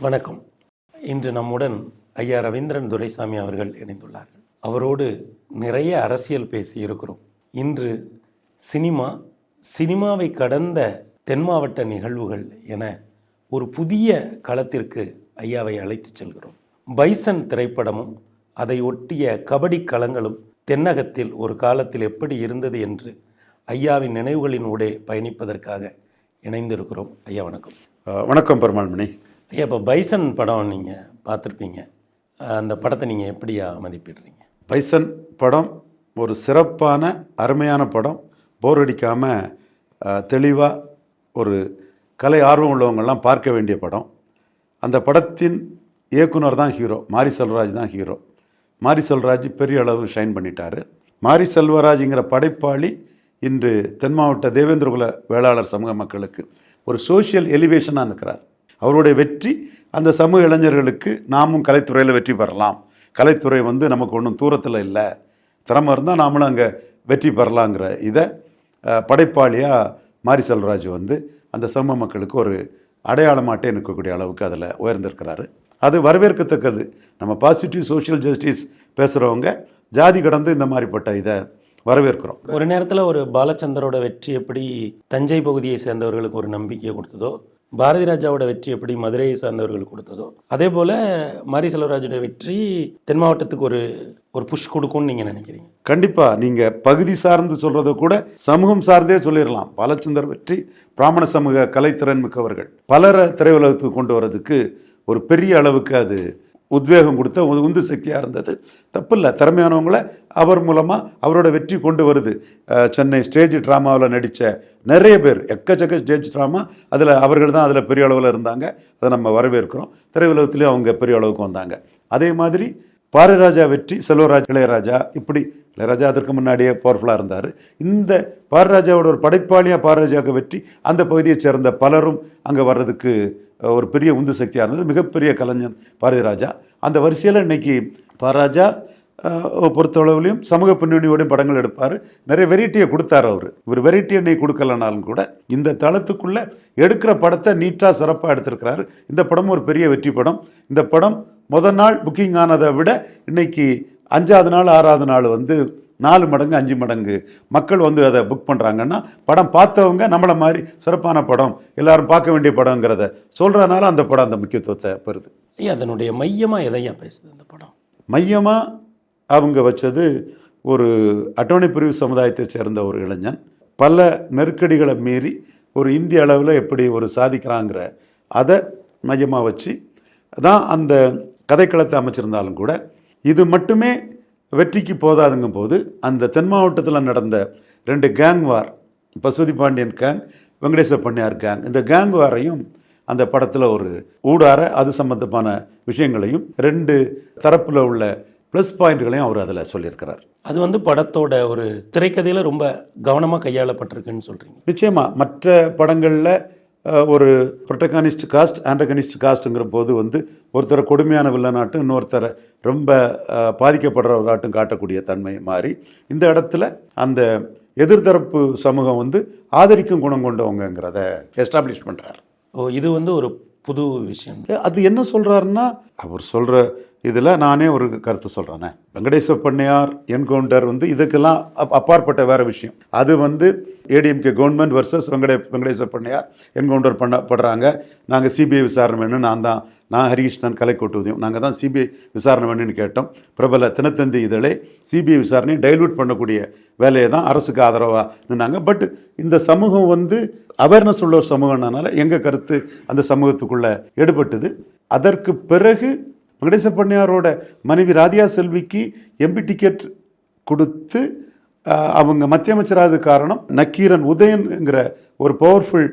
வணக்கம். இன்று நம்முடன் ஐயா ரவீந்திரன் துரைசாமி அவர்கள் இணைந்துள்ளார்கள். அவரோடு நிறைய அரசியல் பேசி இருக்கிறோம். இன்று சினிமா சினிமாவை கடந்த தென் மாவட்ட நிகழ்வுகள் என ஒரு புதிய களத்திற்கு ஐயாவை அழைத்துச் செல்கிறோம். பைசன் திரைப்படமும் அதை ஒட்டிய கபடி களங்களும் தென்னகத்தில் ஒரு காலத்தில் எப்படி இருந்தது என்று ஐயாவின் நினைவுகளின் ஊடே பயணிப்பதற்காக இணைந்திருக்கிறோம். ஐயா வணக்கம். வணக்கம் பெருமாள்மணி. ஐயா இப்போ பைசன் படம் நீங்கள் பார்த்துருப்பீங்க. அந்த படத்தை நீங்கள் எப்படியா மதிப்பிடுறீங்க? பைசன் படம் ஒரு சிறப்பான அருமையான படம். போர் அடிக்காமல் தெளிவாக ஒரு கலை ஆர்வம் உள்ளவங்கள்லாம் பார்க்க வேண்டிய படம். அந்த படத்தின் இயக்குனர் தான் ஹீரோ. மாரி செல்வராஜ் தான் ஹீரோ. மாரி செல்வராஜ் பெரிய அளவு ஷைன் பண்ணிட்டார். மாரி செல்வராஜுங்கிற படைப்பாளி இன்று தென் மாவட்ட தேவேந்திரகுல வேளாளர் சமூக மக்களுக்கு ஒரு சோஷியல் எலிவேஷனாக இருக்கிறார் அவருடைய வெற்றி அந்த சமூக இளைஞர்களுக்கு நாமும் கலைத்துறையில் வெற்றி பெறலாம். கலைத்துறை வந்து நமக்கு ஒன்றும் தூரத்தில் இல்லை. திறமை இருந்தால் நாமளும் அங்கே வெற்றி பெறலாங்கிற இதை படைப்பாளியாக மாரி செல்வராஜ் வந்து அந்த சமூக மக்களுக்கு ஒரு அடையாளமாட்டே நிற்கக்கூடிய அளவுக்கு அதில் உயர்ந்திருக்கிறாரு. அது வரவேற்கத்தக்கது. நம்ம பாசிட்டிவ் சோஷியல் ஜஸ்டிஸ் பேசுகிறவங்க ஜாதி கடந்து இந்த மாதிரிப்பட்ட இதை வரவேற்கிறோம். ஒரு நேரத்தில் ஒரு பாலச்சந்தரோட வெற்றி எப்படி தஞ்சை பகுதியை சேர்ந்தவர்களுக்கு ஒரு நம்பிக்கையை கொடுத்ததோ பாரதி ராஜாவோட வெற்றி எப்படி மதுரையை சார்ந்தவர்கள் கொடுத்ததோ அதே போல் மாரி செல்வராஜோட வெற்றி தென் மாவட்டத்துக்கு ஒரு ஒரு புஷ் கொடுக்கும்னு நீங்கள் நினைக்கிறீங்க? கண்டிப்பாக நீங்கள் பகுதி சார்ந்து சொல்கிறத கூட சமூகம் சார்ந்தே சொல்லிடலாம். பாலச்சந்தர் வெற்றி பிராமண சமூக கலைத்திறன் மிக்கவர்கள். பலரை திரையுலகத்துக்கு கொண்டு வர்றதுக்கு ஒரு பெரிய அளவுக்கு அது உத்வேகம் கொடுத்த உந்து சக்தியாக இருந்தது. தப்பில்லை திறமையானவங்களை அவர் மூலமாக அவரோட வெற்றி கொண்டு வருது. சென்னை ஸ்டேஜ் ட்ராமாவில் நடித்த நிறைய பேர் எக்கச்சக்க ஸ்டேஜ் ட்ராமா அதில் அவர்கள் தான் அதில் பெரிய அளவில் இருந்தாங்க. அதை நம்ம வரவேற்கிறோம். திரையுலகத்துலேயும் அவங்க பெரிய அளவுக்கு வந்தாங்க. அதே மாதிரி பாரிராஜா வெற்றி செல்வராஜ் இளையராஜா இப்படி இளையராஜா அதற்கு முன்னாடியே பவர்ஃபுல்லாக இருந்தார். இந்த பாரராஜாவோட ஒரு படைப்பாளியாக பாரராஜாவுக்கு வெற்றி. அந்த பகுதியைச் சேர்ந்த பலரும் அங்கே வர்றதுக்கு ஒரு பெரிய உந்து சக்தியாக இருந்தது. மிகப்பெரிய கலைஞன் பாரதிராஜா அந்த வரிசையில் இன்னைக்கு பாரராஜா பொறுத்தளவுலையும் சமூக பின்னணியோடையும் படங்கள் எடுப்பார். நிறைய வெரைட்டியை கொடுத்தாரு அவர். இவர் வெரைட்டி என்னை கொடுக்கலனாலும் கூட இந்த தளத்துக்குள்ளே எடுக்கிற படத்தை நீட்டாக சிறப்பாக எடுத்திருக்கிறாரு. இந்த படமும் ஒரு பெரிய வெற்றி படம். இந்த படம் முதல் நாள் புக்கிங் ஆனதை விட இன்னைக்கு அஞ்சாவது நாள் ஆறாவது நாள் வந்து நாலு மடங்கு அஞ்சு மடங்கு மக்கள் வந்து அதை புக் பண்ணுறாங்கன்னா படம் பார்த்தவங்க நம்மளை மாதிரி சிறப்பான படம் எல்லாரும் பார்க்க வேண்டிய படங்கிறத சொல்கிறதுனால அந்த படம் அந்த முக்கியத்துவத்தை பெறுது. ஐயா அதனுடைய மையமாக எதையா பேசுது அந்த படம்? மையமாக அவங்க வச்சது ஒரு அட்டவணை பிரிவு சமுதாயத்தை சேர்ந்த ஒரு இளைஞன். பல நெருக்கடிகளை மீறி ஒரு இந்திய அளவில் எப்படி ஒரு சாதிக்கிறாங்கிற அதை மையமாக வச்சு தான் அந்த கதைக்களத்தை அமைச்சிருந்தாலும் கூட இது மட்டுமே வெற்றிக்கு போதாதுங்கும் போது அந்த தென் மாவட்டத்தில் நடந்த ரெண்டு gang war Pasupathi Pandian gang Venkatesa Pannaiyar gang இந்த கேங் வாரையும் அந்த படத்தில் ஒரு ஊடார அது சம்பந்தமான விஷயங்களையும் ரெண்டு தரப்பில் உள்ள ப்ளஸ் பாயிண்ட்களையும் அவர் அதில் சொல்லியிருக்கிறார். அது வந்து படத்தோட ஒரு திரைக்கதையில் ரொம்ப கவனமாக கையாளப்பட்டிருக்குன்னு சொல்கிறீங்க நிச்சயமா மற்ற படங்களில் ஒரு ப்ரொட்டகானிஸ்ட் காஸ்ட் ஆண்டகனிஸ்ட் காஸ்ட்டுங்கிற போது வந்து ஒருத்தரை கொடுமையான வில்லனாட்டும் இன்னொருத்தரை ரொம்ப பாதிக்கப்படுறவராட்டும் காட்டக்கூடிய தன்மை மாறி இந்த இடத்துல அந்த எதிர்த்தரப்பு சமூகம் வந்து ஆதரிக்கும் குணம் கொண்டவங்கங்கிறத எஸ்டாப்ளிஷ் பண்ணுறாரு ஓ இது வந்து ஒரு புது விஷயம். அது என்ன சொல்றாருன்னா அவர் சொல்ற இதில் நானே ஒரு கருத்து சொல்கிறேனே வெங்கடேச பண்ணையார் என்கவுண்டர் வந்து இதுக்கெல்லாம் அப்- அப்பாற்பட்ட வேற விஷயம். அது வந்து ஏடிஎம்கே கவர்மெண்ட் வர்சஸ் வெங்கடே வெங்கடேச பண்ணையார் என்கவுண்டர் பண்ண படுறாங்க. நாங்கள் சிபிஐ விசாரணை வேணும் நான் தான் நான் ஹரிகிருஷ்ணன் கலைக்கோட்டுவதையும் நாங்கள் தான் சிபிஐ விசாரணை வேணும்னு கேட்டோம். பிரபல தினத்தந்தி இதழே சிபிஐ விசாரணை டைல்யூட் பண்ணக்கூடிய வேலையை தான் அரசுக்கு ஆதரவாக நின்னாங்க. பட் இந்த சமூகம் வந்து அவேர்னஸ் உள்ள ஒரு சமூகம்னால எங்கள் கருத்து அந்த சமூகத்துக்குள்ளே எடுபட்டது. அதற்கு பிறகு வெங்கடேச பண்ணையாரோட மனைவி ராதியா செல்விக்கு எம்பி டிக்கெட் கொடுத்து அவங்க மத்திய அமைச்சராது காரணம் நக்கீரன் உதயன்ங்கிற ஒரு பவர்ஃபுல்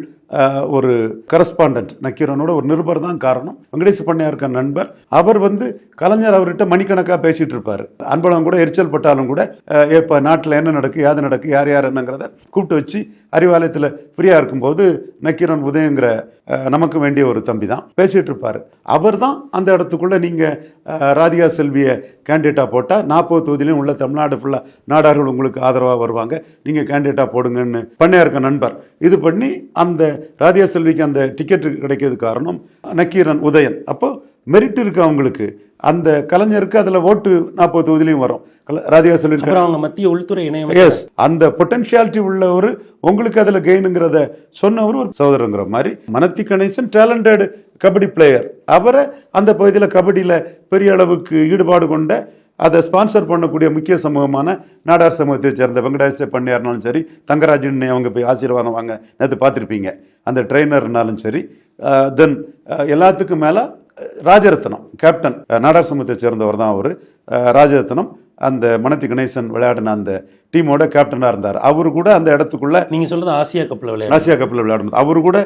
ஒரு கரஸ்பாண்டன்ட் நக்கீரனோட ஒரு நிருபர் தான் காரணம். வெங்கடேச பண்ணையாருக்க நண்பர். அவர் வந்து கலைஞர் அவர்கிட்ட மணிக்கணக்காக பேசிட்டு இருப்பார். அன்பழகம் கூட எரிச்சல் பட்டாலும் கூட இப்போ நாட்டில் என்ன நடக்கு யாது நடக்கு யார் யார் என்னங்கிறத கூப்பிட்டு வச்சு அறிவாலயத்தில் ஃப்ரீயாக இருக்கும்போது நக்கீரன் உதயங்கிற நமக்கு வேண்டிய ஒரு தம்பி தான் பேசிகிட்டு இருப்பார். அவர் தான் அந்த இடத்துக்குள்ளே நீங்கள் ராதிகா செல்வியை கேண்டிடேட்டாக போட்டால் நாற்பது தொகுதியிலையும் உள்ள தமிழ்நாடு ஃபுல்லாக நாடார்கள் உங்களுக்கு ஆதரவாக வருவாங்க. நீங்கள் கேண்டிடேட்டாக போடுங்கன்னு பண்ணையா இருக்க நண்பர். இது பண்ணி அந்த ராதிகா செல்விக்கு அந்த டிக்கெட் கிடைக்கிறது காரணம் நக்கீரன் உதயன். அப்போது மெரிட் இருக்கு அவங்களுக்கு அந்த கலைஞருக்கு அதில் ஓட்டு நாற்பது தொகுதியிலையும் வரும். ராதிகா அப்புறம் அவங்க மத்திய உள்துறை இணையம் எஸ் அந்த பொட்டன்ஷியாலிட்டி உள்ளவர் உங்களுக்கு அதில் கெயினுங்கிறத சொன்னவர் ஒரு சகோதரங்கிற மாதிரி. மனத்தி கணேசன் டேலண்டட் கபடி பிளேயர் அவரை அந்த பகுதியில் கபடியில் பெரிய அளவுக்கு ஈடுபாடு கொண்ட அதை ஸ்பான்சர் பண்ணக்கூடிய முக்கிய சமூகமான நாடார் சமூகத்தை சேர்ந்த வெங்கடேச பண்ணியார்னாலும் சரி தங்கராஜன் அவங்க போய் ஆசீர்வாதம் வாங்க நேற்று பார்த்துருப்பீங்க. அந்த ட்ரெயினர்னாலும் சரி தென் எல்லாத்துக்கும் மேலே ராஜரத்னம் கேப்டன் நாடார் சமூகத்தை சேர்ந்தவர் தான் அவர். ராஜரத்னம் அந்த மனத்தி கணேசன் விளையாடின அந்த டீமோட கேப்டனாக இருந்தார். அவரு கூட அந்த இடத்துக்குள்ள நீங்க சொல்றது ஆசியா கப்ல விளையாடு ஆசியா கப்பில் விளையாடும்போது அவரு கூட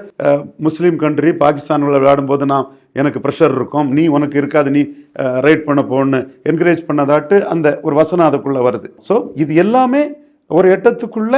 முஸ்லீம் கண்ட்ரி பாகிஸ்தான் விளையாடும்போது நான் எனக்கு ப்ரெஷர் இருக்கும். நீ உனக்கு இருக்காது நீ ரைட் பண்ண போன்னு என்கரேஜ் பண்ணதாட்டு அந்த ஒரு வசனம் அதுக்குள்ள வருது. ஸோ இது எல்லாமே ஒரு எட்டத்துக்குள்ள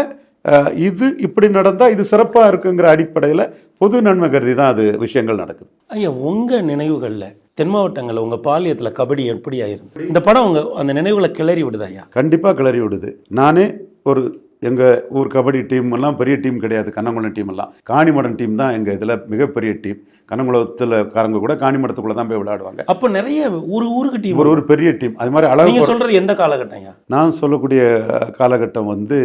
இது இப்படி நடந்தா இது சிறப்பாக இருக்குங்கிற அடிப்படையில் பொது நன்மை கருதி தான் அது விஷயங்கள் நடக்குது. ஐயா உங்க நினைவுகள்ல தென் மாவட்டங்கள்ல உங்க பாலியத்துல கபடி எப்படி ஆயிருந்து இந்த படம் உங்க அந்த நினைவுகளை கிளறி விடுதா ஐயா? கண்டிப்பாக கிளறி விடுது. நானே ஒரு எங்கள் ஊர் கபடி டீம் எல்லாம் பெரிய டீம் கிடையாது கண்ணங்குளம் டீம் எல்லாம். காணிமடம் டீம் தான் எங்கள் இதில் மிகப்பெரிய டீம். கண்ணங்குளத்தில் காரங்க கூட காணிமடத்துக்குள்ளே தான் போய் விளையாடுவாங்க. அப்போ நிறைய ஒரு ஊருக்கு டீம் ஒரு ஒரு பெரிய டீம். அது மாதிரி அளவு சொல்றது எந்த காலகட்டம் நான் சொல்லக்கூடிய காலகட்டம் வந்து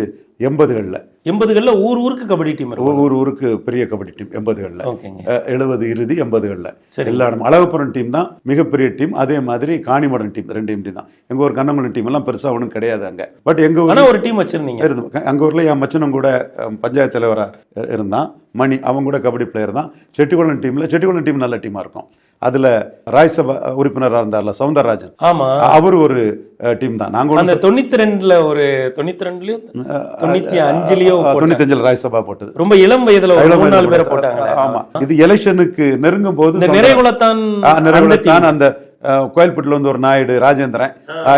எண்பதுகளில். எண்பதுகள்ல ஊர் ஊருக்கு கபடி டீம் ஒவ்வொரு ஊருக்கு பெரிய கபடி டீம் எண்பதுகளில். எழுபது இறுதி எண்பதுகளில். சரி. எல்லா இடமும் அழகப்புறம் டீம் தான் மிகப்பெரிய டீம் அதே மாதிரி காணிமடம் டீம் ரெண்டு டீம் தான். எங்கள் ஊர் கண்ணங்குளம் டீம் எல்லாம் பெருசாக ஒன்றும் கிடையாது அங்கே. பட் எங்கள் ஊர் ஒரு டீம் வச்சிருந்தீங்க. அங்கே ஊரில் என் மச்சனும் கூட பஞ்சாயத்து தலைவராக இருந்தான். மணி அவன் கூட கபடி பிளேயர் தான். செட்டிக்குளம் டீமில் செட்டிக்குளம் டீம் நல்ல டீமாக இருக்கும். அதில் ராஜ்சபா உறுப்பினராக இருந்தார்ல சவுந்தரராஜன். ஆமா. அவர் ஒரு டீம் தான். நாங்கள் அந்த தொண்ணூத்தி ரெண்டுல ஒரு தொண்ணூத்தி ரெண்டுலயோ தொண்ணூத்தி அஞ்சுலயோ போட்டாங்க. தொண்ணூத்தஞ்சில் ராஜ்சபா போட்டது. ரொம்ப இளம் வயதுல ஒரு நாலு பேரை போட்டாங்களே ஆமா. இது எலெக்ஷனுக்கு நெருங்கும் போது நிறைகுலத்தான் ஆ, அந்த நிறைவுலத்தான் அந்த அஹ், கோயில்பட்டில் வந்து ஒரு நாயுடு ராஜேந்திரன்.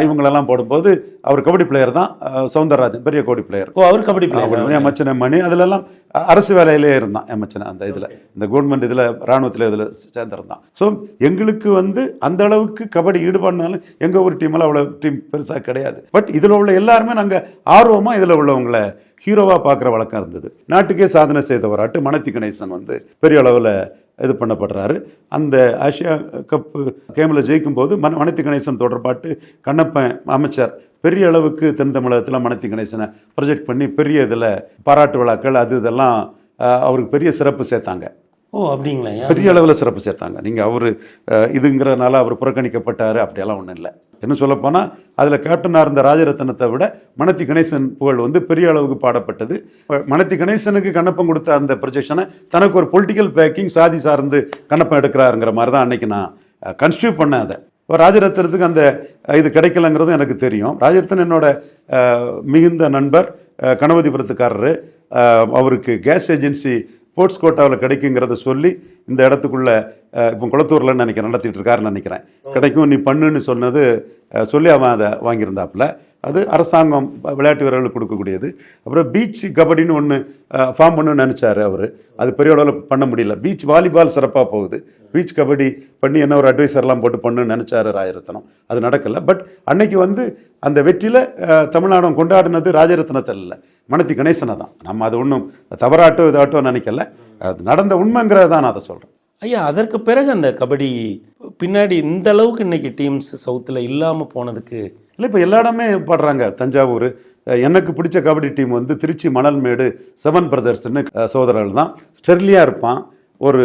இவங்களெல்லாம் போடும்போது அவர் கபடி பிளேயர் தான் சவுந்தரராஜன் பெரிய கபடி பிளேயர் ஓ அவர் கபடி பிளேயர் என் மச்சனை மணி அதுலலாம் அ- அரசு வேலையிலே இருந்தான் என் மச்சனை அந்த இதில். இந்த கவர்மெண்ட் இதில் இராணுவத்தில் இதில் சேர்ந்துருந்தான். ஸோ எங்களுக்கு வந்து அந்த அளவுக்கு கபடி ஈடுபாடுனாலும் எங்கள் ஒரு டீமெல்லாம் அவ்வளோ டீம் பெருசாக கிடையாது. பட் இதில் உள்ள எல்லாருமே நாங்கள் ஆர்வமாக இதில் உள்ளவங்களை ஹீரோவாக பார்க்குற வழக்கம் இருந்தது. நாட்டுக்கே சாதனை செய்தவராட்டு மனத்தி கணேசன் வந்து பெரிய அளவில் இது பண்ணப்படுறாரு. அந்த ஆசியா கப்பு கேமில் ஜெயிக்கும் போது மன மனத்தி கணேசன் தொடர்பாட்டு கண்ணப்பன் அமைச்சர் பெரிய அளவுக்கு தென் தமிழகத்தில் மனத்தி கணேசனை ப்ரொஜெக்ட் பண்ணி பெரிய இதில் பாராட்டு விழாக்கள் அது இதெல்லாம் அவருக்கு பெரிய சிறப்பு சேர்த்தாங்க. ஓ அப்படிங்களா? பெரிய அளவில் சிறப்பு சேர்த்தாங்க. நீங்கள் அவர் இதுங்கிறனால அவர் புறக்கணிக்கப்பட்டார் அப்படியெல்லாம் ஒன்றும் இல்லை. என்ன சொல்லப்போனால் அதில் கேப்டனாக இருந்த ராஜரத்னத்தை விட மனத்தி கணேசன் புகழ் வந்து பெரிய அளவுக்கு பாடப்பட்டது. மனத்தி கணேசனுக்கு கண்ணப்பம் கொடுத்த அந்த ப்ரொஜெக்ஷனை தனக்கு ஒரு பொலிட்டிக்கல் பேக்கிங் சாதி சார்ந்து கண்ணப்பம் எடுக்கிறாருங்கிற மாதிரி தான் அன்னைக்கு நான் கன்ஸ்டியூ பண்ணேன் அதை. இப்போ ராஜரத்னத்துக்கு அந்த இது கிடைக்கலங்கிறதும் எனக்கு தெரியும். ராஜரத்னன் என்னோட மிகுந்த நண்பர் கணபதிபுரத்துக்காரர். கணபதிபுரத்துக்காரரு அவருக்கு கேஸ் ஏஜென்சி ஸ்போர்ட்ஸ் கோட்டாவில் கிடைக்குங்கிறத சொல்லி இந்த இடத்துக்குள்ளே இப்போ குளத்தூரில் நினைக்கிறேன் நடத்திட்டு இருக்காருன்னு நினைக்கிறேன். கிடைக்கும் நீ பண்ணுன்னு சொன்னது சொல்லி அவன் அதை வாங்கியிருந்தாப்புல. அது அரசாங்கம் விளையாட்டு வீரர்களுக்கு கொடுக்கக்கூடியது. அப்புறம் பீச் கபடின்னு ஒன்று ஃபார்ம் பண்ணணும்னு நினச்சாரு அவர். அது பெரிய அளவில் பண்ண முடியல. பீச் வாலிபால் சிறப்பாக போகுது. பீச் கபடி பண்ணி என்ன ஒரு அட்வைசர்லாம் போட்டு பண்ணுன்னு நினச்சாரு ராஜரத்னம் அது நடக்கலை. பட் அன்னைக்கு வந்து அந்த வெற்றியில் தமிழ்நாடம் கொண்டாடினது ராஜரத்னத்தில் இல்லை. மனத்தி கணேசனை தான். நம்ம அது ஒன்றும் தவறாட்டோ இதாட்டோ நினைக்கல. அது நடந்த உண்மைங்கிறத தான் நான் அதை சொல்கிறேன் ஐயா அதற்கு பிறகு அந்த கபடி பின்னாடி இந்த அளவுக்கு இன்னைக்கு டீம்ஸ் சவுத்தில் இல்லாமல் போனதுக்கு இல்லை இப்போ எல்லா இடமே பாடுறாங்க. தஞ்சாவூர் எனக்கு பிடிச்ச கபடி டீம் வந்து திருச்சி மணல்மேடு செவன் பிரதர்ஸ்னு சோதரர்கள் தான் ஸ்டெர்லியாக இருப்பான். ஒரு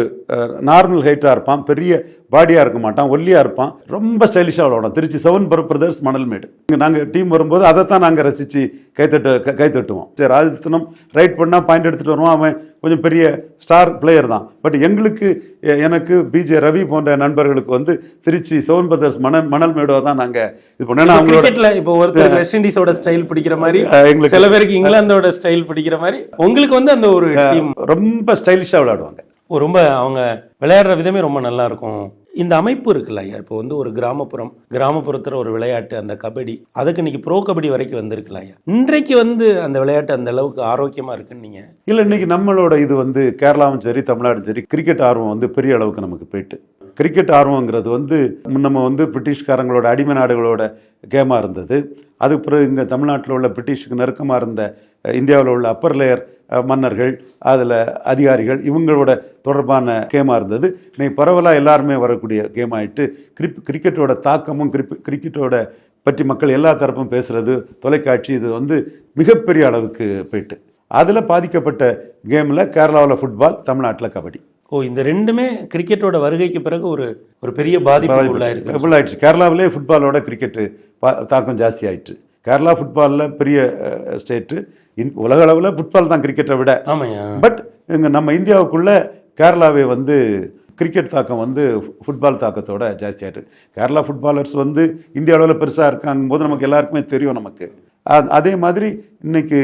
நார்மல் ஹைட்டாக இருப்பான் பெரிய பாடியாக இருக்க மாட்டான் ஒல்லியாக இருப்பான் ரொம்ப ஸ்டைலிஷாக விளையாடும் திருச்சி செவன் பிரதர்ஸ் மணல்மேடு நாங்கள் டீம் வரும்போது அதைத்தான் நாங்கள் ரசித்து கைத்தட்டு கைத்தட்டுவோம் சரி ராஜரத்னம் ரைட் பண்ணால் பாயிண்ட் எடுத்துகிட்டு வருவான் அவன் கொஞ்சம் பெரிய ஸ்டார் பிளேயர் தான். பட் எங்களுக்கு எனக்கு பிஜே ரவி போன்ற நண்பர்களுக்கு வந்து திருச்சி செவன் பிரதர்ஸ் மணல் மணல்மேடுவை தான் நாங்கள் இது பண்ணோம். ஏன்னா அவங்களோட இப்போ ஒருத்தர் வெஸ்ட் இண்டீஸோட ஸ்டைல் பிடிக்கிற மாதிரி எங்களுக்கு- சில பேருக்கு இங்கிலாந்தோட ஸ்டைல் பிடிக்கிற மாதிரி உங்களுக்கு வந்து அந்த ஒரு டீம் ரொம்ப ஸ்டைலிஷாக விளையாடுவாங்க. ரொம்ப அவங்க விளையாடுற விதமே ரொம்ப நல்லா இருக்கும் இந்த அமைப்பு இருக்குல்ல ஐயா? இப்போ வந்து ஒரு கிராமப்புறம் கிராமப்புறத்தில் ஒரு விளையாட்டு அந்த கபடி அதுக்கு இன்னைக்கு ப்ரோ கபடி வரைக்கும் வந்திருக்குல்ல ஐயா? இன்றைக்கு வந்து அந்த விளையாட்டு அந்த அளவுக்கு ஆரோக்கியமாக இருக்குன்னு நீங்கள் இல்லை இன்னைக்கு நம்மளோட இது வந்து கேரளாவும் சரி தமிழ்நாடும் சரி கிரிக்கெட் ஆர்வம் வந்து பெரிய அளவுக்கு நமக்கு போயிட்டு. கிரிக்கெட் ஆர்வங்கிறது வந்து நம்ம வந்து பிரிட்டிஷ்காரங்களோட அடிமை நாடுகளோட கேமாக இருந்தது. அதுக்கு பிறகு இங்கே தமிழ்நாட்டில் உள்ள பிரிட்டிஷுக்கு நெருக்கமாக இருந்த இந்தியாவில் உள்ள அப்பர் லேயர் மன்னர்கள் அதில் அதிகாரிகள் இவங்களோட தொடர்பான கேமாக இருந்தது. இன்னைக்கு பரவலாக எல்லாருமே வரக்கூடிய கேம் ஆயிட்டு கிரிப் கிரிக்கெட்டோட தாக்கமும் கிரிப் கிரிக்கெட்டோட பற்றி மக்கள் எல்லா தரப்பும் பேசுறது தொலைக்காட்சி இது வந்து மிகப்பெரிய அளவுக்கு போயிட்டு. அதில் பாதிக்கப்பட்ட கேமில் கேரளாவில் ஃபுட்பால் தமிழ்நாட்டில் கபடி. ஓ இந்த ரெண்டுமே கிரிக்கெட்டோட வருகைக்கு பிறகு ஒரு ஒரு பெரிய பாதிப்பு உள்ளாயிருக்கு உள்ளாயிடுச்சு. கேரளாவிலே ஃபுட்பாலோட கிரிக்கெட்டு பா- தாக்கம் ஜாஸ்தி ஆயிட்டு கேரளா ஃபுட்பாலில் பெரிய ஸ்டேட்டு உலக அளவில் ஃபுட்பால் தான் கிரிக்கெட்டை விட. பட் இங்கே நம்ம இந்தியாவுக்குள்ள கேரளாவே வந்து கிரிக்கெட் தாக்கம் வந்து ஃபுட்பால் தாக்கத்தோட ஜாஸ்தி ஆயிட்டு. கேரளா ஃபுட்பாலர்ஸ் வந்து இந்திய அளவில் பெருசாக இருக்காங்க போது நமக்கு எல்லாருக்குமே தெரியும் நமக்கு. அதே மாதிரி இன்னைக்கு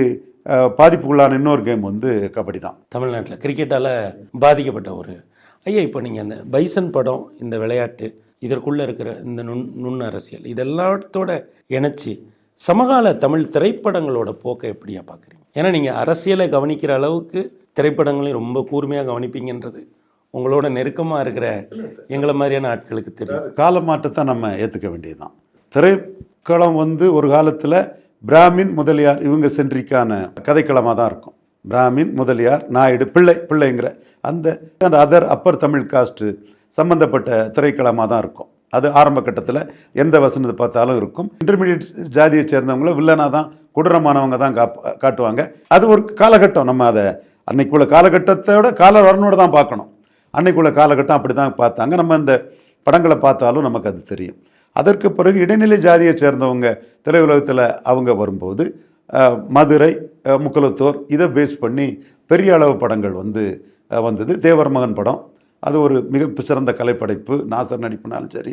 பாதிப்புக்குள்ளான இன்னொரு கேம் வந்து கபடி தான். தமிழ்நாட்டில் கிரிக்கெட்டால் பாதிக்கப்பட்ட ஒரு ஐயா இப்போ நீங்கள் அந்த பைசன் படம் இந்த விளையாட்டு இதற்குள்ளே இருக்கிற இந்த நுண் நுண் அரசியல் இதெல்லாத்தோட இணைச்சி சமகால தமிழ் திரைப்படங்களோட போக்கை எப்படியா பார்க்குறீங்க? ஏன்னா நீங்கள் அரசியலை கவனிக்கிற அளவுக்கு திரைப்படங்களையும் ரொம்ப கூர்மையாக கவனிப்பீங்கன்றது உங்களோட நெருக்கமாக இருக்கிற எங்களை மாதிரியான ஆட்களுக்கு தெரியும். கால மாற்றத்தை நம்ம ஏற்றுக்க வேண்டியதுதான். திரைக்களம் வந்து ஒரு காலத்தில் பிராமின் முதலியார் இவங்க சென்றிக்கான கதைக்களமாக தான் இருக்கும். பிராமின் முதலியார் நாயுடு பிள்ளை பிள்ளைங்கிற அந்த அதர் அப்பர் தமிழ் காஸ்ட்டு சம்மந்தப்பட்ட திரைக்களமாக தான் இருக்கும். அது ஆரம்ப கட்டத்தில் எந்த வசனத்தை பார்த்தாலும் இருக்கும். இன்டர்மீடியட் ஜாதியை சேர்ந்தவங்கள வில்லனாக தான் கொடூரமானவங்க தான் காப் காட்டுவாங்க. அது ஒரு காலகட்டம். நம்ம அதை அன்னைக்குள்ள காலகட்டத்தோட கால வரனோட தான் பார்க்கணும். அன்னைக்குள்ள காலகட்டம் அப்படி தான் பார்த்தாங்க. நம்ம இந்த படங்களை பார்த்தாலும் நமக்கு அது தெரியும். அதற்கு பிறகு இடைநிலை ஜாதியை சேர்ந்தவங்க திரையுலகத்தில் அவங்க வரும்போது மதுரை அஹ், இதை பேஸ் பண்ணி பெரிய அளவு படங்கள் வந்து வந்தது. தேவர் மகன் படம் அது ஒரு மிக சிறந்த கலைப்படைப்பு. நாசர் நடிப்புனாலும் சரி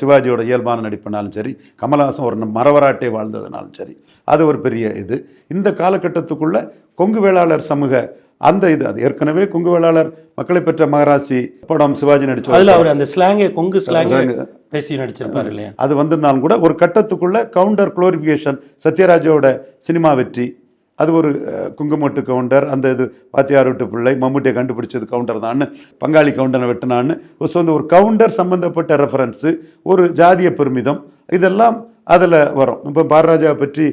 சிவாஜியோட இயல்பான நடிப்புனாலும் சரி கமலஹாசன் ஒரு மரவராட்டை வாழ்ந்ததுனாலும் சரி அது ஒரு பெரிய இது. இந்த காலகட்டத்துக்குள்ள கொங்கு வேளாளர் சமூக அந்த இது அது ஏற்கனவே கொங்கு வேளாளர் மக்களை பெற்ற மகராசி படம் சிவாஜி நடிச்ச அதில் அவர் அந்த ஸ்லாங்கே கொங்கு ஸ்லாங்கே பேசி நடிச்சிருப்பாரு இல்லையா? அது வந்திருந்தாலும் கூட ஒரு கட்டத்துக்குள்ள கவுண்டர் குளோரிஃபிகேஷன் சத்யராஜோட சினிமா வெற்றி. அது ஒரு குங்குமட்டு கவுண்டர் அந்த இது பாத்தியார் விட்டு பிள்ளை மம்முட்டியை கண்டுபிடிச்சது கவுண்டர் தான்னு பங்காளி கவுண்டரை வெட்டினான்னு ஒரு அந்த ஒரு கவுண்டர் சம்பந்தப்பட்ட ரெஃபரன்ஸு ஒரு ஜாதிய பெருமிதம் இதெல்லாம் அதில் வரும். இப்போ பாரராஜா பற்றி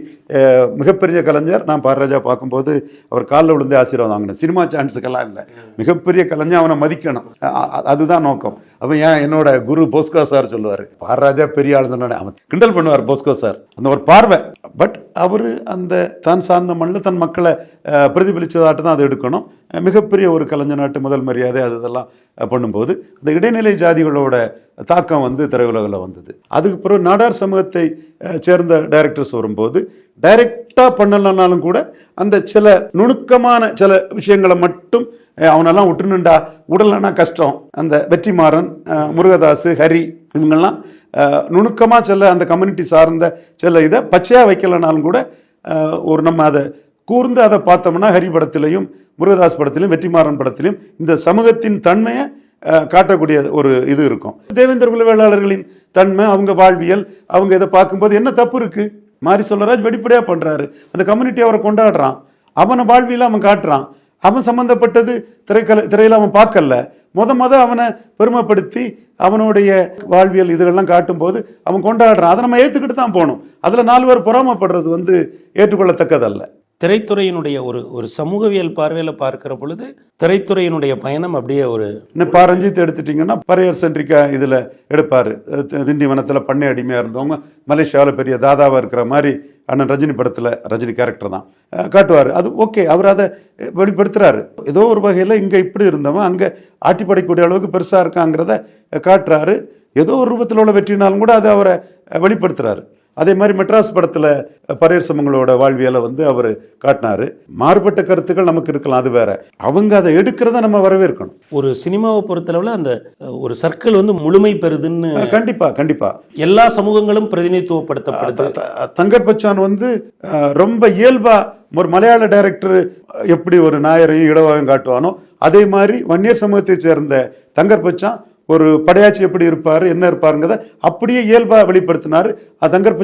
மிகப்பெரிய கலைஞர் நான் பாரராஜா பார்க்கும்போது அவர் காலில் விழுந்து ஆசீர்வாதம் வாங்கினேன் சினிமா சான்ஸுக்கெல்லாம் இல்லை. மிகப்பெரிய கலைஞர் அவனை மதிக்கணும். அதுதான் நோக்கம். அப்போ ஏன் என்னோட குரு போஸ்கோ சார் சொல்லுவார் பாரராஜா பெரிய ஆள் தானே அவன் கிண்டல் பண்ணுவார் போஸ்கோ சார். அந்த ஒரு பார்வை. பட் அவர் அந்த தான் சார்ந்த மண்ணில் தன் மக்களை பிரதிபலித்ததாட்டு தான் அதை எடுக்கணும். மிகப்பெரிய ஒரு கலைஞர் நாட்டு முதல் மரியாதை அது இதெல்லாம் பண்ணும்போது அந்த இடைநிலை ஜாதிகளோட தாக்கம் வந்து திரையுலகில் வந்தது. அதுக்கு பிறகு நாடார் சமூகத்தை சேர்ந்த டைரக்டர்ஸ் வரும்போது டைரக்டாக பண்ணலனாலும் கூட அந்த சில நுணுக்கமான சில விஷயங்களை மட்டும் அவனெல்லாம் விட்டுணுண்டா உடலனா கஷ்டம். அந்த வெற்றிமாறன் முருகதாஸ் ஹரி இவங்கெல்லாம் நுணுக்கமாக சில அந்த கம்யூனிட்டி சார்ந்த சில இதை பச்சையாக வைக்கலனாலும் கூட ஒரு நம்ம அதை கூர்ந்து அதை பார்த்தோம்னா ஹரி படத்திலையும் முருகதாஸ் படத்திலையும் வெற்றிமாறன் படத்திலையும் இந்த சமூகத்தின் தன்மையை காட்டக்கூடிய ஒரு இது இருக்கும். தேவேந்திர குல வேளாளர்களின் தன்மை அவங்க வாழ்வியல் அவங்க இதை பார்க்கும்போது என்ன தப்பு இருக்கு? மாரி சொல்லராஜ் வெளிப்படையாக பண்றாரு. அந்த கம்யூனிட்டி அவரை கொண்டாடுறான். அவனை வாழ்வியல அவன் காட்டுறான். அவன் சம்பந்தப்பட்டது திரைக்கலை திரையில அவன் பார்க்கல. முத முத அவனை பெருமைப்படுத்தி அவனுடைய வாழ்வியல் இதுகள்லாம் காட்டும்போது அவன் கொண்டாடுறான். அதை நம்ம ஏற்றுக்கிட்டு தான் போகணும். அதில் நாலு பேர் பொறாமப்படுறது வந்து ஏற்றுக்கொள்ளத்தக்கதல்ல. திரைத்துறையினுடைய ஒரு ஒரு சமூகவியல் பார்வையில் பார்க்கிற பொழுது திரைத்துறையினுடைய பயணம் அப்படியே ஒரு இன்னும் பா ரஞ்சித் எடுத்துட்டிங்கன்னா பரையர் சென்ட்ரிக்கா இதில் எடுப்பார். திண்டிவனத்தில் பண்ணை அடிமையாக இருந்தவங்க மலேசியாவில் பெரிய தாதாவாக இருக்கிற மாதிரி அண்ணன் ரஜினி படத்தில் ரஜினி கேரக்டர் தான். காட்டுவார். அது ஓகே அவர் அதை வெளிப்படுத்துகிறாரு ஏதோ ஒரு வகையில் இங்கே இப்படி இருந்தவன் அங்கே ஆட்டி படைக்கூடிய அளவுக்கு பெருசாக இருக்காங்கிறத காட்டுறாரு. ஏதோ ஒரு ரூபத்தில் உள்ள வெற்றினாலும் கூட அதை அவரை வெளிப்படுத்துகிறாரு அதே மாதிரி மெட்ராஸ் படத்தில் பரையர் சமங்களோட வாழ்வியலை வந்து அவர் காட்டினாரு. மாறுபட்ட கருத்துக்கள் நமக்கு இருக்கலாம் அது வேற. அவங்க அதை எடுக்கிறத நம்ம வரவேற்கணும். ஒரு சினிமாவை பொறுத்தளவில் அந்த ஒரு சர்க்கிள் வந்து முழுமை பெறுதுன்னு கண்டிப்பா கண்டிப்பா. எல்லா சமூகங்களும் பிரதிநிதித்துவப்படுத்தப்படுது. தங்கர் பச்சான் வந்து ரொம்ப இயல்பா ஒரு மலையாள டைரக்டர் எப்படி ஒரு நாயரையும் இடவாகம் காட்டுவானோ அதே மாதிரி வன்னியர் சமூகத்தை சேர்ந்த தங்கர் பச்சான் ஒரு படையாச்சி எப்படி இருப்பாரு என்ன இருப்பாருங்கிறத அப்படியே இயல்பா வெளிப்படுத்தினாரு. அது தங்கர்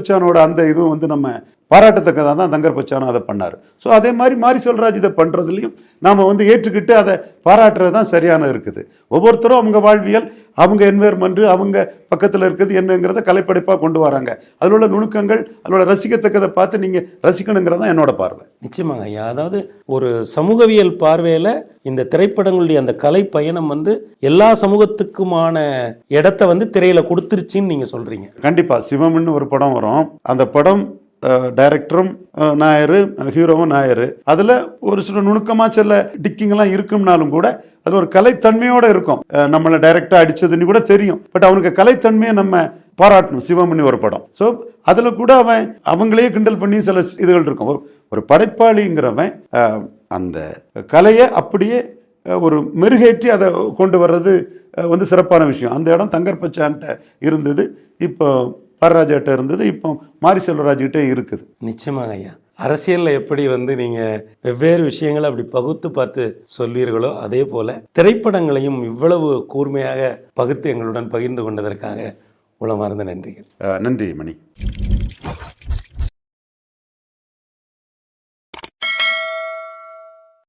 அந்த இதுவும் வந்து நம்ம பாராட்டத்தக்கதாக தான் தங்கர் பச்சானும் அதை பண்ணார். ஸோ அதே மாதிரி மாரி செல்வராஜ் இதை பண்ணுறதுலையும் நாம் வந்து ஏற்றுக்கிட்டு அதை பாராட்டுறது தான் சரியான இருக்குது. ஒவ்வொருத்தரும் அவங்க வாழ்வியல் அவங்க என்வேர்மெண்ட் அவங்க பக்கத்தில் இருக்குது என்னங்கிறத கலைப்படைப்பாக கொண்டு வராங்க. அதில் உள்ள நுணுக்கங்கள் அதில் உள்ள ரசிக்கத்தக்கதை பார்த்து நீங்கள் ரசிக்கணுங்கிறது தான் என்னோட பார்வை. நிச்சயமாங்க ஐயா. அதாவது ஒரு சமூகவியல் பார்வையில் இந்த திரைப்படங்களுடைய அந்த கலை பயணம் வந்து எல்லா சமூகத்துக்குமான இடத்த வந்து திரையில கொடுத்துருச்சின்னு நீங்க சொல்றீங்க. கண்டிப்பா. சிவம்னு ஒரு படம் வரும். அந்த படம் டைரக்டரும் நாயரு ஹீரோவும் நாயரு. அதில் ஒரு சில நுணுக்கமாக சில டிக்கிங்லாம் இருக்கும்னாலும் கூட அது ஒரு கலைத்தன்மையோட இருக்கும். நம்மளை டைரக்டாக அடிச்சதுன்னு கூட தெரியும். பட் அவனுக்கு கலைத்தன்மையை நம்ம பாராட்டணும். சிவம்னு ஒரு படம். ஸோ அதில் கூட அவன் அவங்களையே கிண்டல் பண்ணி சில இதுகள் இருக்கும். ஒரு- படைப்பாளிங்கிறவன் அந்த கலையை அப்படியே ஒரு மெருகேற்றி அதை கொண்டு வர்றது வந்து சிறப்பான விஷயம். அந்த இடம் தங்கற்பச்சான்ட்ட இருந்தது. இப்போ பரராஜாட்ட இருந்தது இப்போ மாரி செல்வராஜ்கிட்ட இருக்குது. நிச்சயமாக ஐயா. அரசியலில் எப்படி வந்து நீங்கள் வெவ்வேறு விஷயங்களை அப்படி பகுத்து பார்த்து சொல்லீர்களோ அதே போல திரைப்படங்களையும் இவ்வளவு கூர்மையாக பகுத்து எங்களுடன் பகிர்ந்து கொண்டதற்காக உளமார்ந்த நன்றிகள். நன்றி மணி.